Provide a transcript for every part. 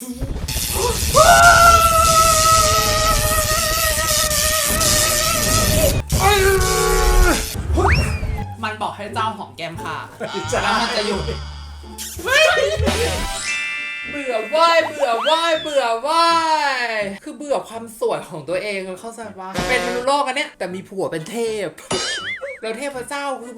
มันบอกให้เจ้าหอมแก้มค่ะแล้วมันจะหยุดเบื่อว่ายเบื่อว่ายเบื่อว่ายคือเบื่อความสวยของตัวเองเข้าใจปะเป็นมนุษย์โลกอันเนี้ยแต่มีผัวเป็นเทพ แล้วเทพเจ้าคือ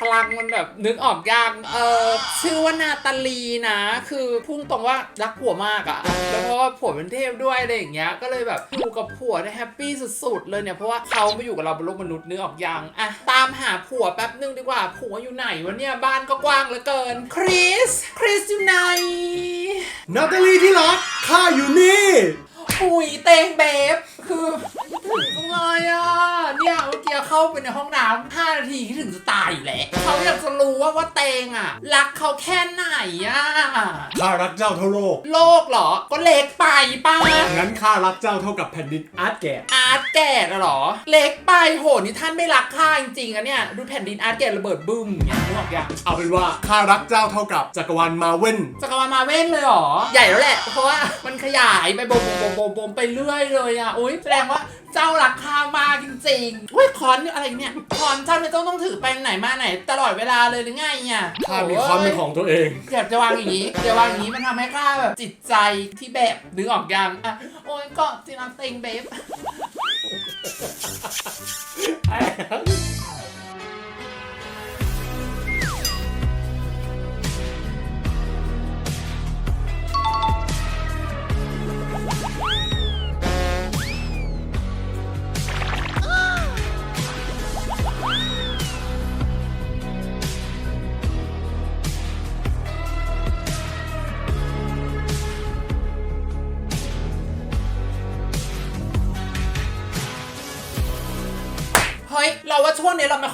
พลังมันแบบนึกออกยังเออชื่อว่านาตาลีนะ คือพุ่งตรงว่ารักผัวมากอะแล้วเพราะว่าผัวเป็นเทพด้วยอะไรอย่างเงี้ยก็เลยแบบอยู่กับผัวได้แฮปปี้สุดๆเลยเนี่ยเพราะว่าเขามาอยู่กับเราบนโลกมนุษย์นึกออกยังอะตามหาผัวแป๊บนึงดีกว่าผัวอยู่ไหนวะเนี่ยบ้านก็กว้างเหลือเกินคริสคริสอยู่ไหนนาตาลีที่รักข้าอยู่นี่หุยเตงเบฟคือถึงจัง เลยอะ เนี่ยเมื่อกี้เข้าไปในห้องน้ำ5นาทีคิดถึงจะตายอยู่แล้วเขาอยากจะรู้ว่าว่าเตงอะ รักเขาแค่ไหนอะ ข้ารักเจ้าเท่าโลก โลกเหรอ ก็เล็กไปป้างั้นข้ารักเจ้าเท่ากับแผ่นดินอาร์ตแกะอาร์ตแก่น่ะเหรอ เล็กไปโหนี่ท่านไม่รักข้าจริงๆอะเนี่ย ดูแผ่นดินอาร์ตแก่ระเบิดบึ้มเนี่ยนึกออกยังเอาเป็นว่าข้ารักเจ้าเท่ากับจักรวาลมาเว่น จักรวาลมาเว่นเลยเหรอ ใหญ่แล้วแหละ เพราะว่ามันขยายไปบมบมบมบมไปเรื่อยเลยอะอุ้ยแสดงว่า เจ้ารักข้ามากจริงๆอุ้ยคอนนี่อะไรเนี่ยคอนเจ้าเนี่ยต้องต้องถือไปไหนมาไหน ตลอดเวลาเลยหรือไงเนี่ยข้ามีคอนเป็นของตัวเอง อยากจะวางอย่างนี้เดี๋ยววางอย่างนี้มันทำให้ข้าแบบจิตใจที่แบบนึกออกยังอะโอ้ยก็จิรักเต็งเบฟ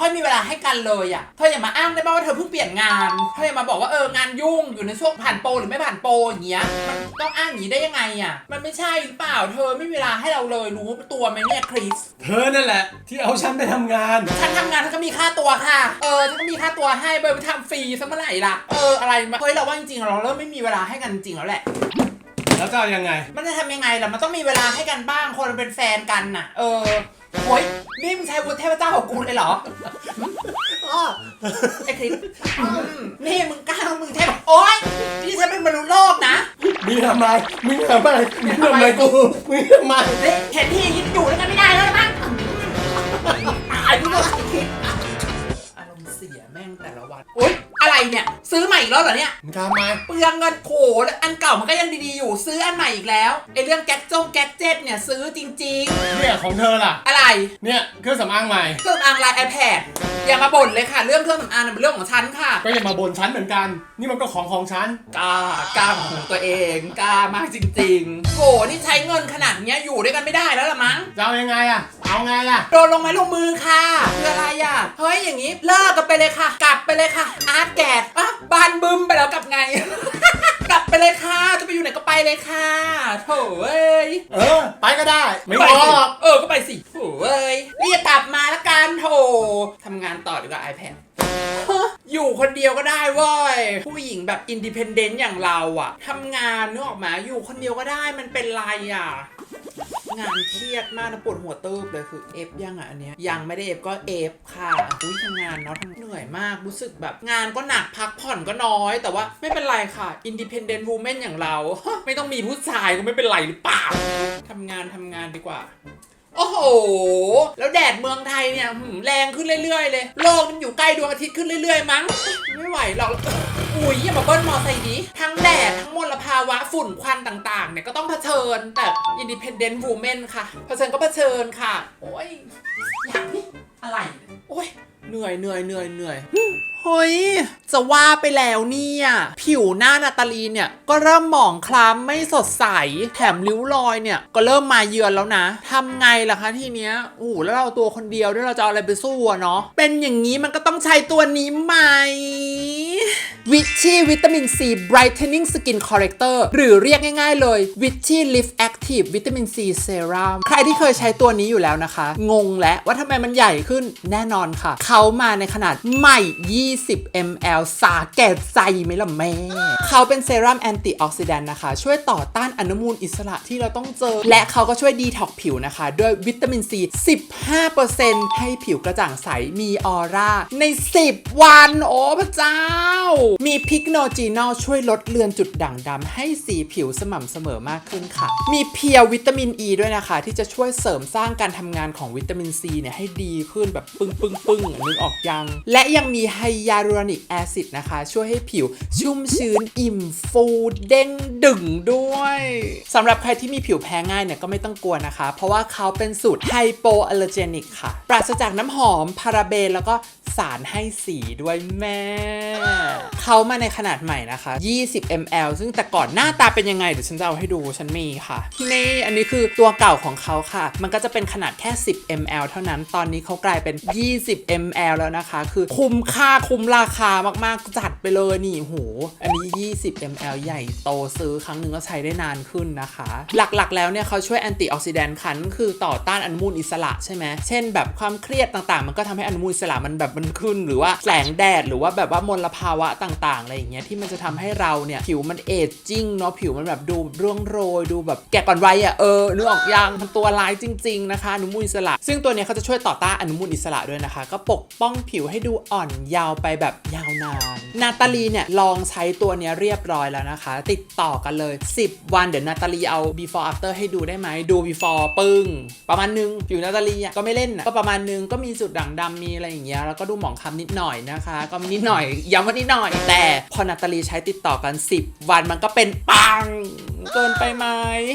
ค่อยมีเวลาให้กันเลยอะเธออย่ามาอ้างได้ป่าว่าเธอเพิ่งเปลี่ยนงานเธออย่ามาบอกว่าเอองานยุ่งอยู่ในช่วงผ่านโปรหรือไม่ผ่านโปรอย่างเงี้ยมันต้องอ้างอย่างนี้ได้ยังไงอะมันไม่ใช่หรือเปล่า เธอไม่มีเวลาให้เราเลยรู้ตัวไหมเนี่ยคริสเธอนั่นแหละ ที่เอาฉันไปทำงาน ฉันทำงานฉันก็มีค่าตัวค่ะ เออฉันก็มีค่าตัวให้เบอร์ไปทำฟรีซะเมื่อไหร่ล่ะเอออะไรมาเฮ้ยเราว่าจริงๆเราเริ่มไม่มีเวลาให้กันจริงแล้วแหละ แล้วจะเอายังไง มันจะทำยังไงล่ะ มันต้องมีเวลาให้กันบ้าง คนมันเป็นแฟนกันน่ะ เออโอ้ยนี่มึงใช้วุฒิเทพเจ้าของกูเลยเหรอไอ้คริสอืมนี่มึงกล้ามึงใช่ปะโอ๊ยนี่ฉันเป็นมนุษย์โลกนะ มึงทำไมมึงทำไมมึงทำไมกูมึงทำไมเฮ้ยเห็นที่อย่างนี้อยู่ด้วยกันไม่ได้แล้วมั้งตายไปเลยอารมณ์เสียแม่งแต่ละวันโอ๊ย อะไรเนี่ย ซื้อใหม่อีกแล้วเหรอเนี่ย มึงทำไมเปลืองเงินโขแล้วอันเก่ามันก็ยังดีๆอยู่ ซื้ออันใหม่อีกแล้วไอ้เรื่องแก๊กจงแก๊กเจ็ตเนี่ยซื้อจริง เนี่ยของเธอล่ะ ๆ อะไรเนี่ยเครื่องสำอางใหม่ เครื่องสำอางลาย iPad อย่ามาบ่นเลยค่ะ เรื่องเครื่องสำอางน่ะเป็นเรื่องของฉันค่ะก็อย่ามาบ่นฉันเหมือนกัน นี่มันก็ของของฉัน กล้ากล้าของตัวเองกล้ามากจริงๆโหนี่ใช้เงินขนาดเนี้ยอยู่ด้วยกันไม่ได้แล้วละมั้ง จะเอายังไงอะเอาไงอะโดนลงไม้ลงมือค่ะคืออะไรอะ เฮ้ยอย่างนี้เลิกกันไปเลยค่ะ กลับไปเลยค่ะอาร์ตแกดอะบานบึ้มไปแล้วกลับไง กลับไปเลยค่ะ จะไปอยู่ไหนก็ไปเลยค่ะโถเอ้ยเออ ไปก็ได้ ไม่ไปบสิอกเออ ก็ไปสิโถเอ้ยเรียกกลับมาละกันโถทำงานต่อดีกว่า iPad ฮะ อยู่คนเดียวก็ได้เว้ยผู้หญิงแบบอินดิเพนเดนต์อย่างเราอะทำงานนึกออกมาอยู่คนเดียวก็ได้มันเป็นไรอะงานเครียดมากนะปวดหัวติบเลยคือเอฟยังอะอันเนี้ยยังไม่ได้เอฟก็เอฟค่ะอุ้ยทำงานเนาะทำเหนื่อยมากรู้สึกแบบงานก็หนักพักผ่อนก็น้อย แต่ว่าไม่เป็นไรค่ะอินดิเพนเดนต์วูแมนอย่างเรา ไม่ต้องมีผู้ชายก็ไม่เป็นไรหรือเปล่าทำงานทำงานดีกว่า โอ้โห แล้วแดดเมืองไทยเนี่ยหืมแรงขึ้นเรื่อยๆเลย โลกมันอยู่ใกล้ดวงอาทิตย์ขึ้นเรื่อย ๆ มั้ง ไม่ไหวหรอก อุ้ยอย่ามาเบิ้ลมอไซค์ดิทั้งแดด ทั้งมลภาวะฝุ่นควันต่างๆ เนี่ยก็ต้องเผชิญ แต่ Independent Woman ค่ะ เผชิญก็เผชิญค่ะ โอ้ย อยากนี่อะไร โอ้ย เหนื่อยเหนื่อยเหนื่อยเหนื่อย เฮ้ย จะว่าไปแล้วเนี่ย ผิวหน้านาตาลีเนี่ย ก็เริ่มหมองคล้ำไม่สดใส แถมริ้วรอยเนี่ย ก็เริ่มมาเยือนแล้วนะทำไงล่ะคะทีเนี้ยโอ้โหแล้วเราตัวคนเดียวด้วยเราจะเอาอะไรไปสู้อะเนาะเป็นอย่างนี้มันก็ต้องใช้ตัวนี้ไหมวิตชีวิตามินซี brightening skin corrector หรือเรียกง่ายๆเลยวิตชี lift active วิตามินซีเซรั่มใครที่เคยใช้ตัวนี้อยู่แล้วนะคะ งงแล้วว่าทำไมมันใหญ่ขึ้นแน่นอนค่ะ เขามาในขนาดใหม่ยี่20 ml สาแก่ใจไหมล่ะแม่ เขาเป็นเซรั่มแอนตี้ออกซิแดนต์นะคะ ช่วยต่อต้านอนุมูลอิสระที่เราต้องเจอ และเขาก็ช่วยดีท็อกผิวนะคะ ด้วยวิตามินซี 15%ให้ผิวกระจ่างใส มีออร่า ใน 10 วัน โอ้พระเจ้า มีพิกโนจีนอลช่วยลดเลือนจุดด่างดำให้สีผิวสม่ำเสมอมากขึ้นค่ะ มีเพียววิตามินอ e ีด้วยนะคะ ที่จะช่วยเสริมสร้างการทำงานของวิตามินซีเนี่ยให้ดีขึ้นแบบปึ้งปึ้งปึ้งๆนึกออกยัง และยังมีไฮยาลูรอนิกแอซิดนะคะ ช่วยให้ผิวชุ่มชื้นอิ่มฟูเด้งดึงด้วยสำหรับใครที่มีผิวแพ้ง่ายเนี่ยก็ไม่ต้องกลัวนะคะ เพราะว่าเขาเป็นสูตรไฮโปอัลเลอร์เจนิกค่ะ ปราศจากน้ำหอมพาราเบนแล้วก็ สารให้สีด้วยแม่ เขามาในขนาดใหม่นะคะ 20 ml ซึ่งแต่ก่อนหน้าตาเป็นยังไง เดี๋ยวฉันจะเอาให้ดูฉันมีค่ะ นี่อันนี้คือตัวเก่าของเขาค่ะ มันก็จะเป็นขนาดแค่ 10 ml เท่านั้น ตอนนี้เขากลายเป็น 20 ml แล้วนะคะ คือคุ้มค่าคุ้มราคามากๆ จัดไปเลยนี่โหอันนี้ 20 ml ใหญ่โตซื้อครั้งหนึ่งก็ใช้ได้นานขึ้นนะคะ หลักๆ แล้วเนี่ยเขาช่วยแอนตี้ออกซิแดนต์คันคือต่อต้านอนุมูลอิสระใช่ไหมเช่น แบบความเครียดต่างๆ มันก็ทำให้อนุมูลอิสระมันแบบมันขึ้น หรือว่าแสงแดดหรือว่าแบบว่ามลภาวะต่างๆอะไรอย่างเงี้ยที่มันจะทำให้เราเนี่ยผิวมันเอจจิ้งเนาะผิวมันแบบดูร่วงโรยดูแบบแก่ก่อนวัยอะเออนึกออกยังมันตัวร้ายจริง ๆ นะคะอนุมูลอิสระ ซึ่งตัวเนี้ยเขาจะช่วยต่อต้านอนุมูลอิสระด้วยนะคะ ก็ปกป้องผิวให้ดูอ่อนยาวไปแบบยาวนานนาตาลีเนี่ยลองใช้ตัวเนี้ยเรียบร้อยแล้วนะคะ ติดต่อกันเลย 10 วันเดี๋ยวนาตาลีเอา before after ให้ดูได้ไหมดู before ปึ้งประมาณนึงผิวนาตาลีอะก็ไม่เล่นนะก็ประมาณนึงก็มีจุดด่างดำมีอะไรอย่างเงี้ยแล้วก็ดูหมองคล้ำนิดหน่อยนะคะ ก็มีนิดหน่อยย้ำว่านิดหน่อย แต่พอนาตาลีใช้ติดต่อกัน 10 วันมันก็เป็นปังเกินไปไหม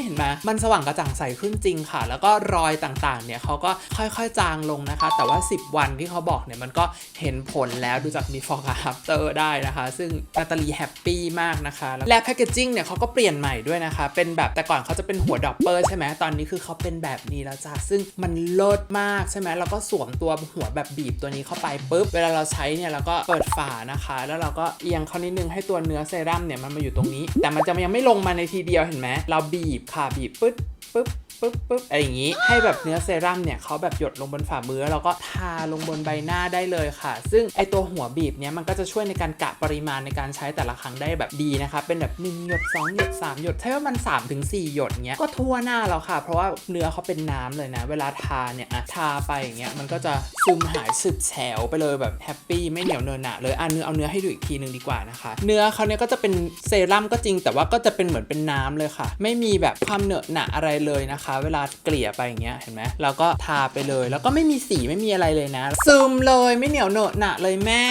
เห็นไหมมันสว่างกระจ่างใสขึ้นจริงค่ะ แล้วก็รอยต่างๆ เนี่ยเขาก็ค่อยๆ จางลงนะคะ แต่ว่า 10 วันที่เขาบอกเนี่ยมันก็เห็นผลแล้วดูจาก before กับ after ได้นะคะ ซึ่งนาตาลีแฮปปี้มากนะคะ และแพคเกจจิ้งเนี่ยเขาก็เปลี่ยนใหม่ด้วยนะคะ เป็นแบบแต่ก่อนเขาจะเป็นหัวดอปเปอร์ใช่ไหมตอนนี้คือเขาเป็นแบบนี้แล้วจ้ะซึ่งมันเลิศมากใช่ไหมแล้วก็สวมตัวหัวแบบบีบตัวนี้เข้าไปปุ๊บเวลาเราใช้เนี่ยเราก็เปิดฝานะคะ แล้วเราก็เอียงเขานิดนึงให้ตัวเนื้อเซรั่มเนี่ยมันมาอยู่ตรงนี้ แต่มันจะยังไม่ลงมาในทีเดียวเห็นไหมเราบีบค่ะบีบปึ๊บปึ๊บ ปึ๊บปึ๊บอะไรอย่างนี้ ให้แบบเนื้อเซรั่มเนี่ยเขาแบบหยดลงบนฝ่ามือแล้วเราก็ทาลงบนใบหน้าได้เลยค่ะ ซึ่งไอตัวหัวบีบเนี่ยมันก็จะช่วยในการกะปริมาณในการใช้แต่ละครั้งได้แบบดีนะคะ เป็นแบบ1หยด2หยด3หยดใช่ว่ามัน3ถึง4หยดเงี้ยก็ทั่วหน้าแล้วค่ะ เพราะว่าเนื้อเขาเป็นน้ำเลยนะ เวลาทาเนี่ยอะทาไปอย่างเงี้ยมันก็จะซึมหายสึบแฉวไปเลยแบบแฮปปี้ไม่เหนียวเนอะหนะเลยอะเนื้อเอาเนื้อให้ดูอีกทีหนึ่งดีกว่านะคะ เนื้อเขาเนี่ยก็จะเป็นเซรั่มก็จริง แต่ว่าก็จะเป็นเหมือนเป็นน้ำเลยค่ะ ไม่มีแบบความเหนอะหนะอะไรเลยนะคะเวลาเกลี่ยไปอย่างเงี้ยเห็นไหมเราก็ทาไปเลย แล้วก็ไม่มีสีไม่มีอะไรเลยนะ ซึมเลยไม่เหนียวเหนอะหนะเลยแม่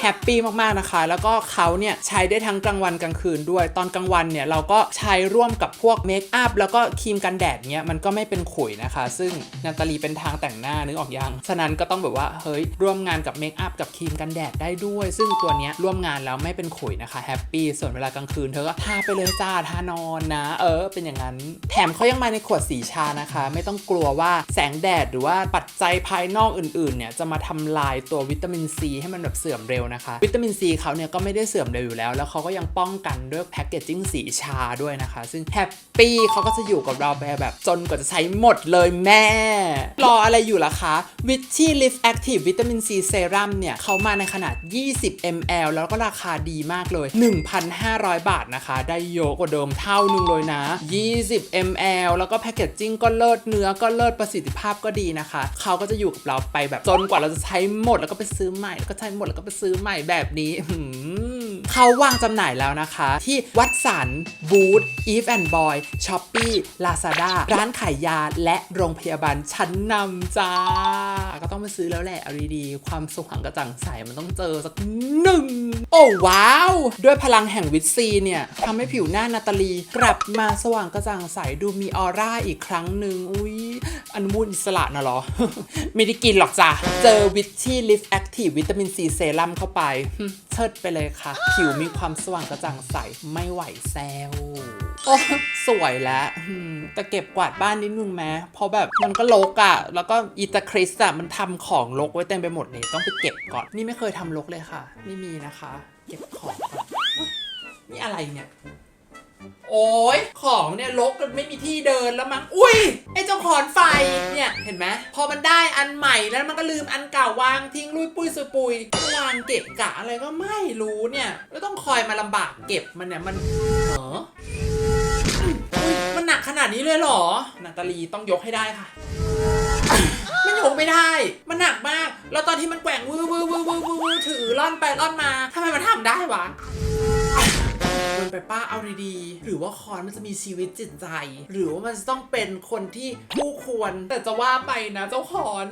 แฮปปี้มากๆนะคะ แล้วก็เขาเนี่ยใช้ได้ทั้งกลางวันกลางคืนด้วย ตอนกลางวันเนี่ยเราก็ใช้ร่วมกับพวกเมคอัพแล้วก็ครีมกันแดดเนี้ยมันก็ไม่เป็นขุยนะคะ ซึ่งนาตาลีเป็นทางแต่งหน้านึกออกยัง ฉะนั้นก็ต้องแบบว่าเฮ้ยร่วมงานกับเมคอัพกับครีมกันแดดได้ด้วย ซึ่งตัวเนี้ยร่วมงานแล้วไม่เป็นขุยนะคะแฮปปี้ส่วนเวลากลางคืนเธอก็ทาไปเลยจ้าทานอนนะ เออ เป็นอย่างนั้น แถมเขายังมาในขวดสีชานะคะ ไม่ต้องกลัวว่าแสงแดดหรือว่าปัจจัยภายนอกอื่นๆเนี่ยจะมาทำลายตัววิตามินซีให้มันแบบเสื่อมเร็วนะคะ วิตามินซีเขาเนี่ยก็ไม่ได้เสื่อมเร็วอยู่แล้ว แล้วเขาก็ยังป้องกันด้วยแพคเกจจิ้งสีชาด้วยนะคะ ซึ่งแฮปปี้เขาก็จะอยู่กับเราไปแบบจนกว่าจะใช้หมดเลยแม่ รออะไรอยู่ล่ะคะวิชชี่ลิฟแอคทีฟวิตามินซีเซรั่มเนี่ยเขามาในขนาด 20 ml แล้วก็ราคาดีมากเลย 1,500 บาทนะคะ ได้เยอะกว่าเดิมเท่านึงเลยนะ 20 ml แล้วก็แพคเกจจิ้งก็เลิศเนื้อก็เลิศประสิทธิภาพก็ดีนะคะเขาก็จะอยู่กับเราไปแบบจนกว่าเราจะใช้หมดแล้วก็ไปซื้อใหม่แล้วก็ใช้หมดแล้วก็ไปซื้อใหม่แบบนี้ เขาวางจำหน่ายแล้วนะคะ ที่วัดสันบูธ Eve and Boy Shopee Lazada ร้านขายยาและโรงพยาบาลชั้นนำจ้า ก็ต้องมาซื้อแล้วแหละเอาดีๆความสว่างกระจ่างใสมันต้องเจอสักหนึ่ง โอ้ว้าว ด้วยพลังแห่งวิตซีเนี่ยทำให้ผิวหน้านาตาลี กลับมาสว่างกระจ่างใสดูมีออร่าอีกครั้งหนึ่งอุ้ยอนุมูลอิสระนะหรอ ไม่ได้กินหรอกจ้ะ เจอวิตชี่ลิฟแอคทีฟวิตามินซีเซรั่มเข้าไป เชิดไปเลยค่ะผิวมีความสว่างกระจ่างใสไม่ไหวแซวโอ้สวยแล้วอืมแต่เก็บกวาดบ้านนิดนึงแม้เพราะแบบมันก็รกอะ่ะ แล้วก็อีตาคริสอะมันทำของรกไว้เต็มไปหมดเลยต้องไปเก็บก่อน นี่ไม่เคยทำรกเลยค่ะ ไม่มีนะคะ เก็บของก่อนอุ๊ยนี่อะไรเนี่ย โอ้ยของเนี่ยลกจนไม่มีที่เดินแล้วมั้ง อุ้ยไอ้เจ้าขอนไฟเนี่ยเห็นไหมพอมันได้อันใหม่แล้วมันก็ลืมอันเก่าวางทิ้งลุยปุ้ยสุยปุยวางเก็บกะอะไรก็ไม่รู้เนี่ยแล้วต้องคอยมาลำบากเก็บมันเนี่ยมันเออุ๊ยมันหนักขนาดนี้เลยเหรอ นาตาลีต้องยกให้ได้ค่ะ มันยกไม่ได้ มันหนักมาก แล้วตอนที่มันแกว่งวือวือวื้อวื้อวื้อวื้อถือล่อนไปล่อนมาทำไมมันทำได้วะ เดินไปป้าเอาดีๆหรือว่าคอนมันจะมีชีวิตจิตใจ หรือว่ามันจะต้องเป็นคนที่คู่ควร แต่จะว่าไปนะเจ้าคอน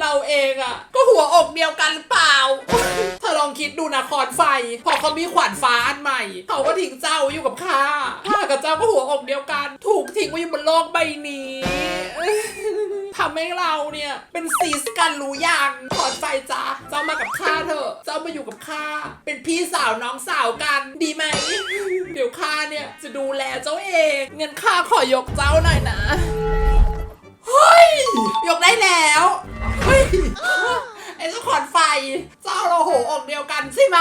เราเองอะก็หัวอกเดียวกันหรือเปล่า เธอลองคิดดูนะคอนไฟ พอเขามีขวานฟ้าอันใหม่ เขาก็ทิ้งเจ้าอยู่กับข้าข้ากับเจ้าก็หัวอกเดียวกัน ถูกทิ้งไว้อยู่บนโลกใบนี้ ทำให้เราเนี่ยเป็นซีสกันรู้อยังถอนไฟจ้าเจ้ามากับข้าเถอะ เจ้ามาอยู่กับข้า เป็นพี่สาวน้องสาวกันดีไหม เดี๋ยวข้าเนี่ยจะดูแลเจ้าเอง เงินข้าขอยกเจ้าหน่อยนะ เฮ้ย ยกได้แล้ว เฮ้ย ไอ้เจ้าขอนไฟ เจ้าเราโหอกเดียวกันใช่ไหม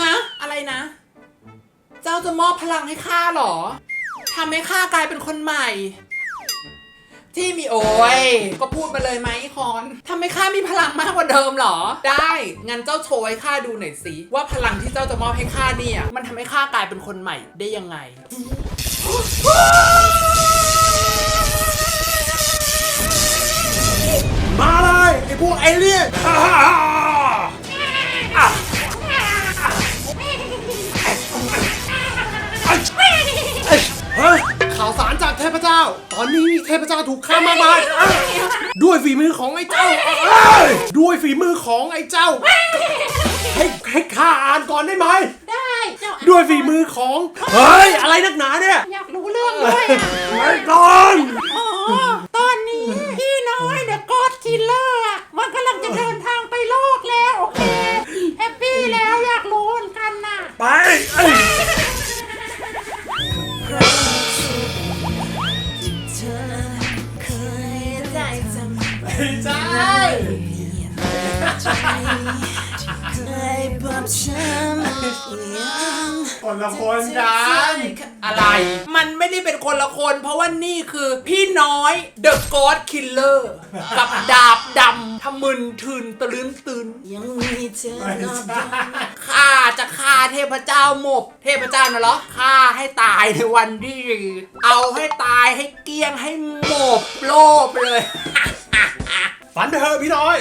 ฮะ อะไรนะ เจ้าจะมอบพลังให้ข้าหรอทำให้ข้ากลายเป็นคนใหม่ ที่มีโอ้ยก็พูดมาเลยไหมคอนทำให้ข้ามีพลังมากกว่าเดิมหรอ ได้งั้นเจ้าโชว์ให้ข้าดูหน่อยสิว่าพลังที่เจ้าจะมอบให้ข้าเนี่ย มันทำให้ข้ากลายเป็นคนใหม่ได้ยังไงมาเลยไอ้พวกเอเลี่ยน เทพเจ้า ตอนนี้เทพเจ้าถูกฆ่ามากมายเอ้ยด้วยฝีมือของไอ้เจ้าเอ้ยด้วยฝีมือของไอ้เจ้า ให้ให้ข้าอ่านก่อนได้ไหม ได้เจ้าด้วยฝีมือของ เฮ้ย อะไรนักหนาเนี่ย อยากรู้เรื่องด้วยอะไม่ก่อนอ๋อตอนนี้พี่น้อยเดอะกอดคิลเลอร์มันกำลังจะเดินทางไปโลกแล้ว โอเคแฮปปี้แล้วอยากรู้เหมือนกันน่ะ ไป คนละคน เพราะว่านี่คือพี่น้อยเดอะกอดคิลเลอร์กับดาบดำทะมึนทืนตะลื้นตื่นยังมีเธอนอบดข้าจะฆ่าเทพเจ้าหมบ เทพเจ้าน่ะเหรอฆ่าให้ตายในวันที่เอาให้ตายให้เกลี้ยงให้หมบโลบเลย ฝันไปเถอะพี่น้อย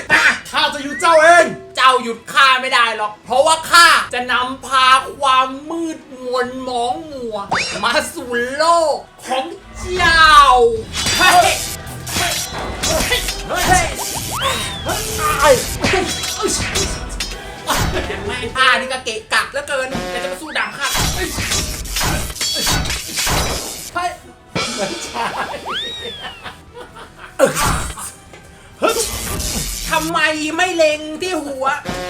ข้าจะอยู่เจ้าเอง เจ้าหยุดข้าไม่ได้หรอก เพราะว่าข้าจะนำพาความมืดมนหมองมัว มาสู่โลกของเจ้าเฮ้ยเฮ้ยไอ้แม่งข้านี่ก็เกะกะเหลือเกินแต่จะมาสู้ดาบข้าเฮ้ยเฮ้ยทำไมไม่เล็งที่หัว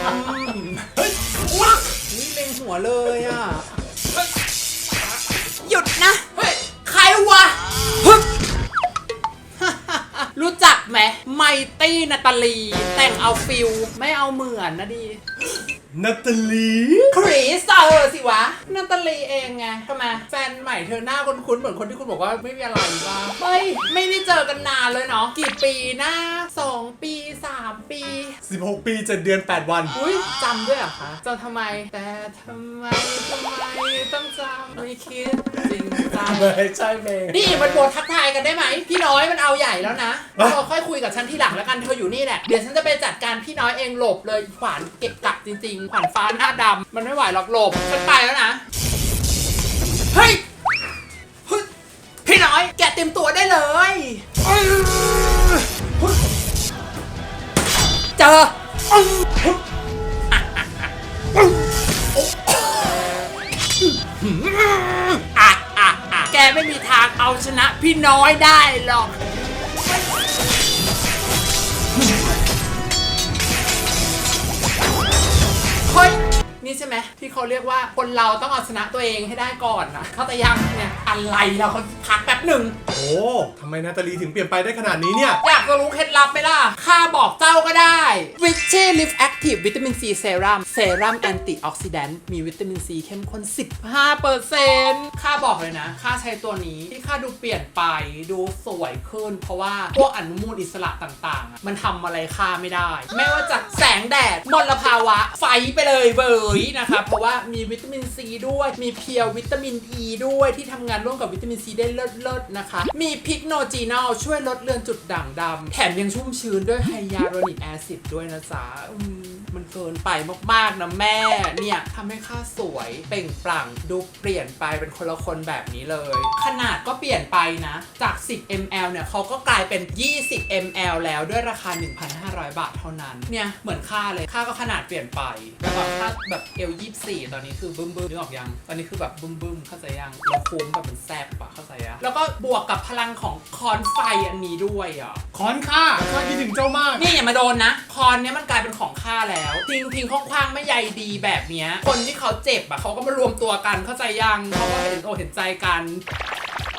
อืมเฮ้ยว้านี่เล็งหัวเลยอะหยุดนะ เฮ้ยใครวะฮึบ รู้จักไหมไมตี้นาตาลี แต่งเอาฟิลไม่เอาเหมือนนะดี นาตาลีคริสเออสิวะนาตาลีเองไงทำไมแฟนใหม่เธอหน้าคุ้นๆเหมือนคนที่คุณบอกว่าไม่มีอะไรบ้างเฮ้ยไม่ได้เจอกันนานเลยเนาะกี่ปีนะสองปี สามปี 16 ปี 7 เดือน 8 วัน อุ้ยจำด้วยเหรอคะจำทำไม แต่ทำไมทำไมต้องจำไม่คิดจริงจังไม่ใช่เมย์นี่มันบททักทายกันได้ไหม พี่น้อยมันเอาใหญ่แล้วนะอะเราค่อยคุยกับฉันทีหลังแล้วกันเธออยู่นี่แหละ เดี๋ยวฉันจะไปจัดการพี่น้อยเองหลบเลยขวานเก็บกักจริงๆขวานฟ้าหน้าดำมันไม่ไหวหรอกหลบฉันไปแล้วนะ เฮ้ยเฮ้ยพี่น้อยแกเต็มตัวได้เลยเจอแกไม่มีทางเอาชนะพี่น้อยได้หรอก เฮ้ย นี่ใช่ไหมที่เขาเรียกว่าคนเราต้องเอาชนะตัวเองให้ได้ก่อนนะ เขาแต่ยังเนี่ย อะไรเราเขาพักแป๊บหนึ่ง โอ้ทำไมนาตาลีถึงเปลี่ยนไปได้ขนาดนี้เนี่ย อยากจะรู้เคล็ดลับไหมล่ะ ข้าบอกเจ้าก็ได้ w i c h y Lift Active วิตามินซีเซรั่มเซรั่มแอนตี้ออกซิแดนต์มีวิตามินซีเข้มข้น 15%ข้าบอกเลยนะ ข้าใช้ตัวนี้ที่ข้าดูเปลี่ยนไปดูสวยขึ้น เพราะว่าพวกอนุมูลอิสระต่างๆอะมันทำอะไรข้าไม่ได้ ไม่ว่าจะแสงแดดมลภาวะ ไฟไปเลยเบยนะคะเพราะว่ามีวิตามินซีด้วยมีเพียววิตามินอ e ีด้วยที่ทำงานร่วมกับวิตามินซีได้เลิศๆนะคะ มีพิกโนจีนอลช่วยลดเลือนจุดด่างดำแถมยังชุ่มชื้นด้วยไฮยาลูรอนิกแอซิดด้วยนะจ๊ะ มมันเกินไปมากๆนะแม่ เนี่ยทำให้ค่าสวยเปล่งปลั่งดูเปลี่ยนไปเป็นคนละคนแบบนี้เลย ขนาดก็เปลี่ยนไปนะ จาก 10 ml เนี่ยเขาก็กลายเป็น 20 ml แล้วด้วยราคา 1,500 บาทเท่านั้น เนี่ย เหมือนค่าเลย ค่าก็ขนาดเปลี่ยนไปแต่ว่าค่าแบบเอล24 ตอนนี้คือบึ้มบึ้มนึกออกยัง ตอนนี้คือแบบบึ้มบึ้มเข้าใจยังเราคุ้มแบบมันแซ่บปะเข้าใจยังแล้วก็บวกกับพลังของคอนไฟอันนี้ด้วยอะคอนค่าข้าคิดถึงเจ้ามาก นี่อย่ามาโดนนะ คอนเนี้ยมันกลายเป็นของข้าแล้วทิ้งทิ้งควางๆไม่ใยดีแบบเนี้ย คนที่เขาเจ็บอะเขาก็มารวมตัวกันเข้าใจยังเขาก็เห็นอกเห็นใจกัน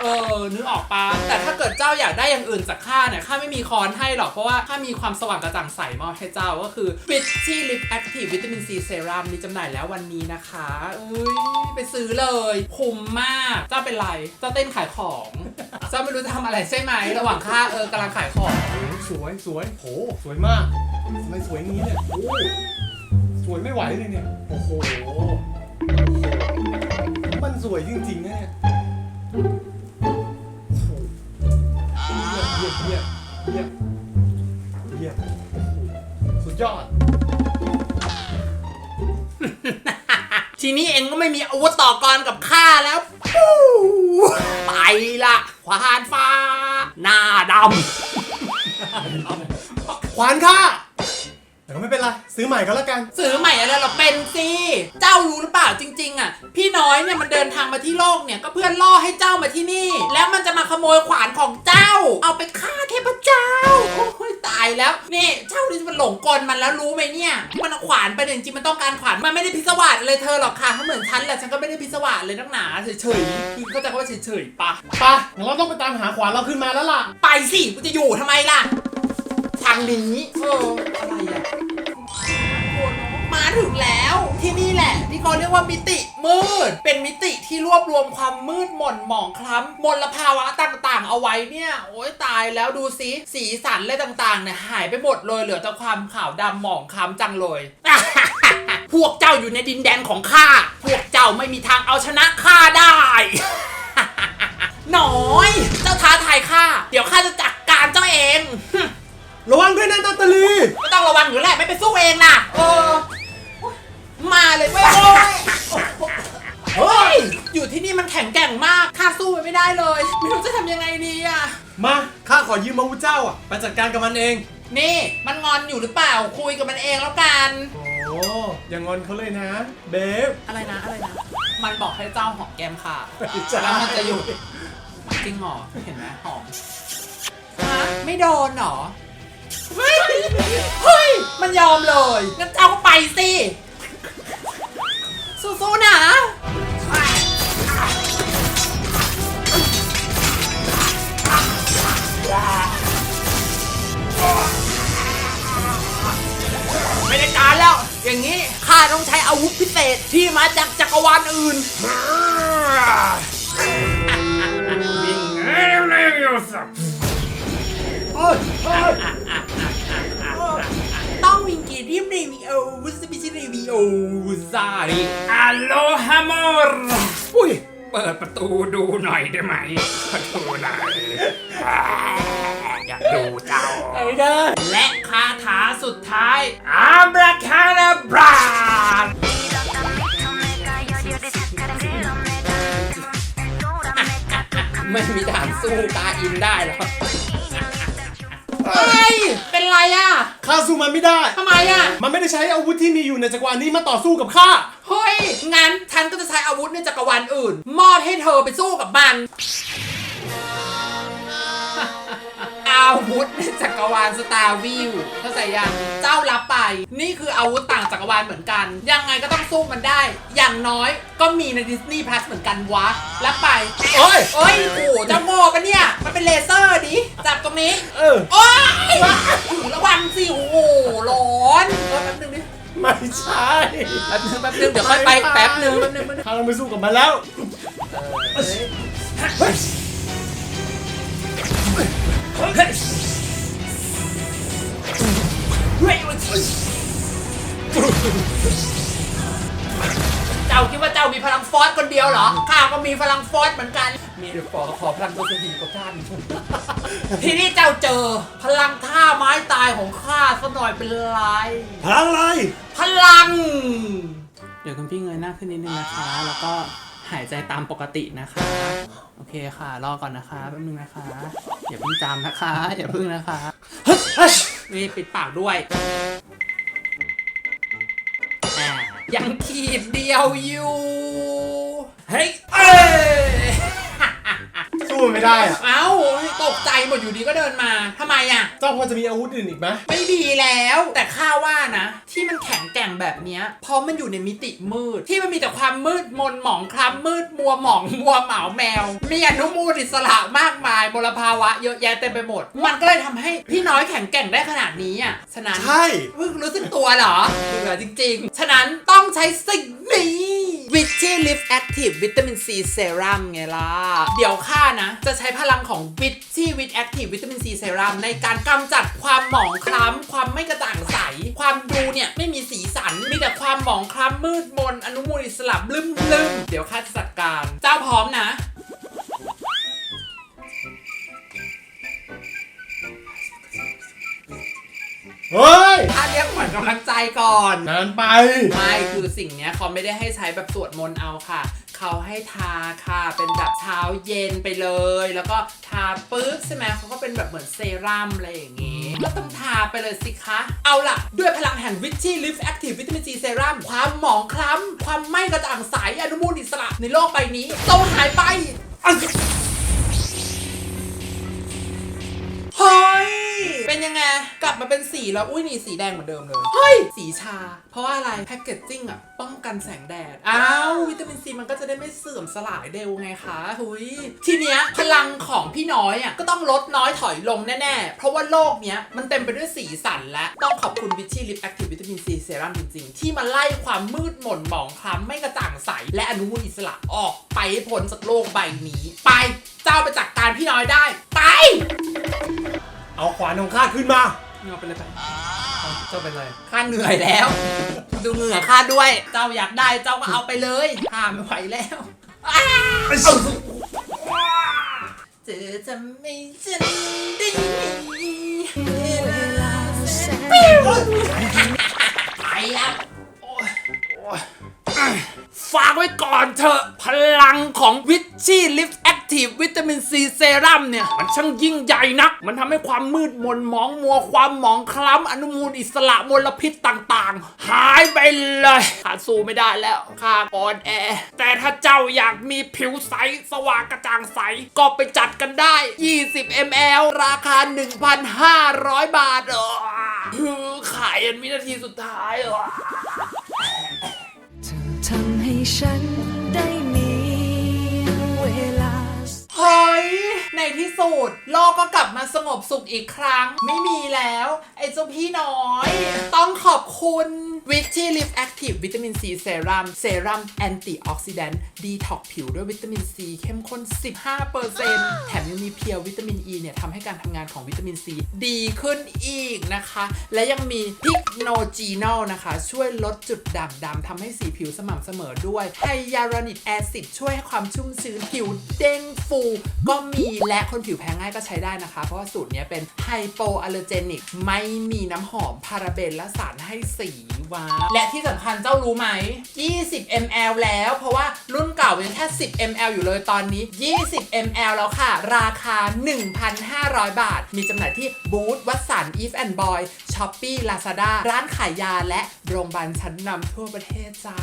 เออนึกออกปะแต่ถ้าเกิดเจ้าอยากได้อย่างอื่นจากข้าเนี่ยข้าไม่มีคอนให้หรอก เพราะว่าข้ามีความสว่างกระจ่างใสมอบให้เจ้าก็คือ f i t c h y Lip Active Vitamin C Serum มีจำหน่ายแล้ววันนี้นะคะเอ้ยไปซื้อเลยคุ้มมาก เจ้าเป็นไร เจ้าเต้นขายของ เจ้าไม่รู้จะทำอะไรใช่ไหม ระหว่างข้าเออกำลังขายของ สวยสวยโหสวยมาก ทำไมสวยงี้เนี่ยโอ้สวยไม่ไหวเลยเนี่ย โอ้โห มันสวยจริงๆนะเนี่ยโอ้โหเยี่ยมเยี่ยมเยี่ยมเยี่ยมสุดยอด ทีนี้เองก็ไม่มีอาวุธต่อกรกับข้าแล้วปู๊ไปละควานฟ้า หน้าดำขวานค่ะแต่ ก็ไม่เป็นไร ซื้อใหม่ก็แล้วกันำซื้อใหม่อะไรหรอเป็นสิเจ้ารู้หรือเปล่าจริง ๆ อะ พี่น้อยเนี่ยมันเดินทางมาที่โลกเนี่ยก็เพื่อล่อให้เจ้ามาที่นี่ แล้วมันจะมาขโมยขวานของเจ้า เอาไปฆ่าเทพเจ้าโอ้ยตายแล้วนี่เจ้านี่มันหลงกลมันแล้วรู้ไหมเนี่ยที่มันเอาขวานไปเนี่ยจริงๆมันต้องการขวานมันไม่ได้พิศวาสเลยเธอหรอกค่ะถ้าเหมือนฉันแหละฉันก็ไม่ได้พิศวาสเลยนักหนาเฉยๆคือเข้าใจว่าเฉยๆปะไปงั้นเราต้องไปตามหาขวานเราขึ้นมาแล้วล่ะ ไปสิกูจะอยู่ทำไมล่ะ ทางนี้เอออะไรอะมาถึงแล้วที่นี่แหละ ที่เขาเรียกว่ามิติมืด เป็นมิติที่รวบรวมความมืดหม่นหมองคล้ำมลภาวะต่างๆ เอาไว้เนี่ย โอ้ยตายแล้วดูสิสีสันอะไรต่างๆเนี่ยหายไปหมดเลยเหลือแต่ความขาวดำหมองคล้ำจังเลย พวกเจ้าอยู่ในดินแดนของข้า พวกเจ้าไม่มีทางเอาชนะข้าได้หน้อย เจ้าท้าทายข้า เดี๋ยวข้าจะจัด ระวังด้วยนะนาตาลีไม่ต้องระวังอยู่แหละไม่ไปสู้เองนะเออมาเลยเว้ยเฮ้ยอยู่ที่นี่มันแข็งแกร่งมากข้าสู้มันไม่ได้เลย ไม่รู้จะทำยังไงดีอะ มาข้าขอยืมอาวุธเจ้าอะไปจัดการกับมันเอง นี่มันงอนอยู่หรือเปล่าคุยกับมันเองแล้วกัน โอ้อย่างงอนเขาเลยนะ เบฟอะไรนะอะไรนะ มันบอกให้เจ้าหอมแก้มค่ะจ้าแล้วมันจะหยุดจริงเหรอเห็นไหมหอมฮะไม่โดนเหรอ เฮ้ย เฮ้ย มันยอมเลย งั้นเจ้าก็ไปสิ สู้ๆนะไม่ได้การแล้ว อย่างนี้ข้าต้องใช้อาวุธพิเศษที่มาจากจักรวาลอื่นต้องวิงกีที่ รีวิโอวุสปิชิรีวิโอซาริอัลโลฮามอร์อุ้ย เปิดประตูดูหน่อยได้ไหมประตูหน่อยอยากดูเจ้า ไอ้เด้อและคาถาสุดท้ายอาบราคาดาบรา ไม่มีทางสู้ตาอินได้หรอก เฮ้ย เป็นไรอะข้าสู้มันไม่ได้ ทำไมอะ มันไม่ได้ใช้อาวุธที่มีอยู่ในจักรวาลนี้มาต่อสู้กับข้า เฮ้ย งั้นฉันก็จะใช้อาวุธในจักรวาลอื่น มอบให้เธอไปสู้กับมันเอาอาวุธในจักรวาลสตาร์วิวเข้าใจยังเจ้ารับไป นี่คืออาวุธต่างจักรวาลเหมือนกัน ยังไงก็ต้องสู้มันได้ อย่างน้อยก็มีในดิสนีย์พลัสเหมือนกันวะรับไปโอ้ยโอ้ยโอ้โหเจ้าโง่ปะเนี่ย มันเป็นเลเซอร์ดิจับตรงนี้ เออ โอ้ยระวังสิโอ้โหร้อนเออแป๊บนึงดิไม่ใช่แป๊บนึงแป๊บนึงเดี๋ยวค่อยไปแป๊บนึงแป๊บนึงแป๊บนึงถ้าเราไม่สู้กับมันแล้ว เอ้ยเฮ้ยเจ้าคิดว่าเจ้ามีพลังฟอสคนเดียวเหรอ ข้าก็มีพลังฟอสเหมือนกัน มีเดี๋ยวขอขอพลังตัวสิกับท่านทีนี้เจ้าเจอพลังท่าไม้ตายของข้าสักหน่อยเป็นไร พลังอะไร พลัง เดี๋ยวคุณพี่เงยหน้าขึ้นนิดนึงนะคะ แล้วก็ หายใจตามปกตินะคะ โอเคค่ะ รอก่อนนะคะแป๊บนึงนะคะอย่าเพิ่งจำนะคะอย่าเพิ่งนะคะเฮ้ยเฮ้ยนี่ปิดปากด้วยอ่ายังขีดเดียวอยู่ เฮ้ยเอ้ย สู้มันไม่ได้อะเอ้าตกใจหมดอยู่ดีก็เดินมาทำไมอะ เจ้าพอจะมีอาวุธอื่นอีกไหมไม่ดีแล้วแต่ข้าว่านะ ที่มันแข็งแกร่งแบบเนี้ยเพราะมันอยู่ในมิติมืด ที่มันมีแต่ความมืดมนหมองคล้ำมืดมัวหมองมัวเหมาแมว มีอนุมูลอิสระมากมายมลภาวะเยอะแยะเต็มไปหมด มันก็เลยทำให้พี่น้อยแข็งแกร่งได้ขนาดนี้อะฉะนั้นใช่ เพิ่งรู้สึกตัวเหรอเบื่อจริงๆ ฉะนั้นต้องใช้สิ่งนี้ วิตชี่ลิฟแอคทีฟวิตามินซีเซรั่มไงล่ะ เดี๋ยวข้านะ จะใช้พลังของวิตชี่วิตแอคทีฟวิตามินซีเซรั่มในการกำจัดความหมองคล้ำ ความไม่กระจ่างใส ความดูเนี่ย ไม่มีสีสัน มีแต่ความหมองคล้ำมืดมน อนุมูลอิสระบลึมลึมเดี๋ยวข้าจะจัดการ เจ้าพร้อมนะ เฮ้ยข้าเรียกขวัญกำลังใจก่อนนานไป ไม่คือสิ่งเนี้ยเขาไม่ได้ให้ใช้แบบสวดมนต์เอาค่ะ เขาให้ทาค่ะ เป็นแบบเช้าเย็นไปเลย แล้วก็ทาปึ๊บใช่ไหมเขาก็เป็นแบบเหมือนเซรั่มอะไรอย่างงี้ ก็ต้องทาไปเลยสิคะ เอาล่ะ ด้วยพลังแห่งวิชชี่ลิฟ Active วิตามินซีเซรั่มความหมองคล้ำ ความไม่กระจ่างใสอนุมูลอิสระในโลกใบนี้ต้องหายไป ยังไง กลับมาเป็นสีแล้ว อุ้ยนี่สีแดงเหมือนเดิมเลย เฮ้ย สีชา เพราะว่าอะไร แพคเกจจิ้งอะ ป้องกันแสงแดด อ้าว วิตามินซีมันก็จะได้ไม่เสื่อมสลายเร็วไงคะหุยทีเนี้ยพลังของพี่น้อยอะก็ต้องลดน้อยถอยลงแน่ๆ เพราะว่าโลกเนี้ยมันเต็มไปด้วยสีสันและต้องขอบคุณวิชชี่ลิปแอคทีฟวิตามินซีเซรั่มจริงๆ ที่มาไล่ความมืดหม่นหมองคล้ำไม่กระจ่างใส และอนุมูลอิสระออกไปให้พ้นจากโลกใบนี้ ไป เจ้าไปจัดการพี่น้อยได้ ไป เอาขวานของข้าขึ้นมาเอาไปเลยไปเจ้าเป็นไรข้าเหนื่อยแล้ว ดูเหงื่อข้าด้วย เจ้าอยากได้เจ้าก็เอาไปเลยข้าไม่ไหวแล้วอ้าวเธอจะไม่ฉันได้เวลาแสนไปแล้วโอ๊ยโอ๊ยฝากไว้ก่อนเถอะพลังของวิชชี่ลิฟแอคทีฟวิตามินซีเซรั่มเนี่ย มันช่างยิ่งใหญ่นัก มันทำให้ความมืดมนหมองมัวความหมองคล้ำอนุมูลอิสระมลพิษต่างๆ หายไปเลยข้าสู้ไม่ได้แล้วข้าอ่อนแอ แต่ถ้าเจ้าอยากมีผิวใสสว่างกระจ่างใส ก็ไปจัดกันได้ 20 ml ราคา 1,500 บาทเออขายอันวินาทีสุดท้ายเออทำให้ฉันุดโลกก็กลับมาสงบสุขอีกครั้ง ไม่มีแล้ว ไอ้เจ้าพี่น้อย ต้องขอบคุณ v i t y Lift Active วิตามินซีเซรั่มเซรั่มแอนตี้ออกซิแดนต์ดีท็อกผิวด้วยวิตามินซีเข้มข้น 15%แถมยังมีเพียววิตามินอ e เนี่ยทำให้การทำงานของวิตามินซีดีขึ้นอีกนะคะ และยังมีพิกโนจีนอลนะคะ ช่วยลดจุดด่างดำทำให้สีผิวสม่ำเสมอด้วยไฮยาลูรอนิกแอซิดช่วยให้ความชุ่มชื้นผิวเด้งฟูก็มีและคนผิวแพ้ง่ายก็ใช้ได้นะคะ เพราะว่าสูตรนี้เป็นไฮโปอัลเลอร์เจนิกไม่มีน้ำหอมพาราเบนและสารให้สีวาและที่สำคัญเจ้ารู้ไหม 20 ml แล้ว เพราะว่ารุ่นเก่าเป็นแค่ 10 ml อยู่เลยตอนนี้ 20 ml แล้วค่ะ ราคา 1,500 บาท มีจำหน่ายที่บูธวัดสัน If and Boy Shopee Lazada ร้านขายยาและโรงพยาบาลชั้นนำทั่วประเทศจ้า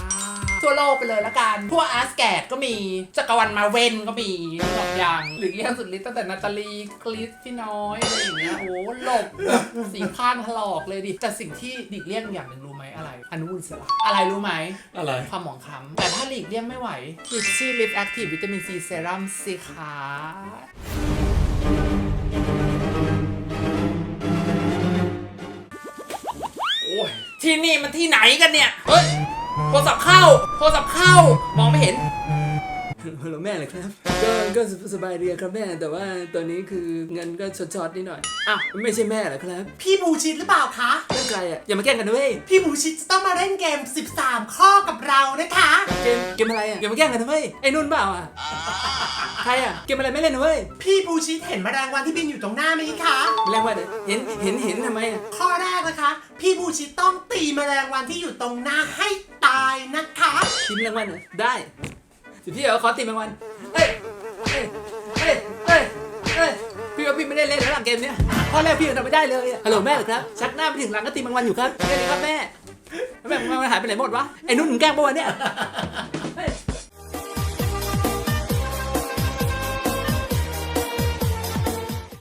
ทั่วโลกไปเลยละกัน ทั่วอาร์สแกดก็มีจักรวรรดิมาเวนก็มีหลอกอย่าง หรือเลี่ยงสุดฤทธิ์ตั้งแต่นาตาลีคลิสพี่น้อยอะไรอย่างเงี้ยโอ้หลบแบบสีข้างถลอกเลยดิ แต่สิ่งที่หลีกเลี่ยงอย่างหนึ่งรู้ไหมอะไร อนุมูลอิสระอะไรรู้ไหมอะไร ความหมองคล้ำแต่ถ้าหลีกเลี่ยงไม่ไหวลิปซี่ลิปแอคทีฟวิตามินซีเซรั่มสิคะโอ้ยที่นี่มันที่ไหนกันเนี่ย เฮ้ย โทรศัพท์เข้า โทรศัพท์เข้า มองไม่เห็น ฮัลโหลแม่เลยครับ ก็ก็สบายดีครับแม่แต่ว่าตอนนี้คือเงินก็ช็อตๆนิดหน่อยอ้าวไม่ใช่แม่เหรอครับพี่บูชิดหรือเปล่าคะนั่นใครอะอย่ามาแกล้งกันนะเว้ยพี่บูชิดจะต้องมาเล่นเกม 13 ข้อกับเรานะคะ เกมเกมอะไรอะอย่ามาแกล้งกันนะเว้ยไอ้นุ่นเปล่าอะใครอะเกมอะไรไม่เล่นนะเว้ยพี่บูชิดเห็นแมลงวันที่บินอยู่ตรงหน้าไหมคะ แรงว่าเห็นเห็นเห็นทำไมอะข้อแรกนะคะ พี่บูชิดต้องตีแมลงวันที่อยู่ตรงหน้าให้ตายนะคะทีมแรงวันเหรอได้ สิพี่เอาขอตีมแรงวันเฮ้ยเฮ้ยเฮ้ยเฮ้ยเฮ้ยพี่ว่าพี่ไม่ได้เล่นแล้วหลังเกมเนี้ยข้อแรกพี่ยังทำไม่ได้เลยอะฮัลโหลแม่เหรอครับชักหน้าไปถึงหลังก็ตีแมงวันอยู่ครับแค่นี้ครับแม่แม่แมงวันหายไปไหนหมดวะไอ้นุ่นมึงแกล้งปะวะเนี่ย